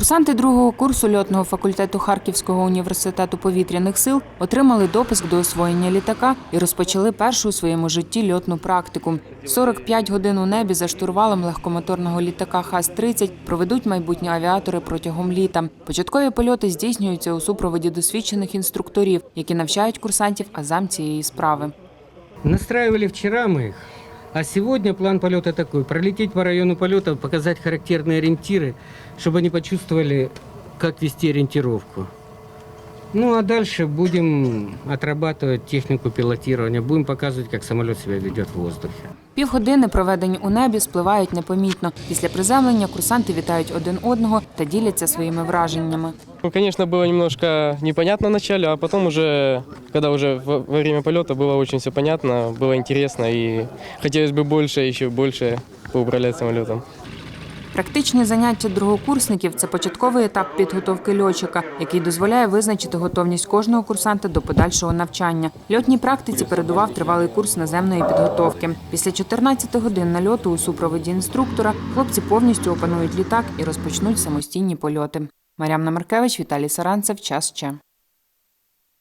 Курсанти другого курсу льотного факультету Харківського університету повітряних сил отримали допуск до освоєння літака і розпочали першу у своєму житті льотну практику. 45 годин у небі за штурвалом легкомоторного літака ХАС-30 проведуть майбутні авіатори протягом літа. Початкові польоти здійснюються у супроводі досвідчених інструкторів, які навчають курсантів азам цієї справи. Настраивали вчера мы их, а сегодня план полета такой. Пролететь по району полета, показать характерные ориентиры, чтобы они почувствовали, как вести ориентировку. Ну а дальше будем отрабатывать технику пилотирования, будем показывать, как самолет себя ведет в воздухе. Півгодини, проведені у небі, спливають непомітно. Після приземлення курсанти вітають один одного та діляться своїми враженнями. Ну, конечно, было немножко непонятно вначале, а потом уже, когда уже во во время полета было очень все понятно, было интересно и хотелось бы больше, еще больше поуправлять самолетом. Практичні заняття другокурсників це початковий етап підготовки льотчика, який дозволяє визначити готовність кожного курсанта до подальшого навчання. Льотній практиці передував тривалий курс наземної підготовки. Після 14 годин нальоту у супроводі інструктора хлопці повністю опанують літак і розпочнуть самостійні польоти. Мар'ямна Маркевич, Віталій Саранцев. Час ще.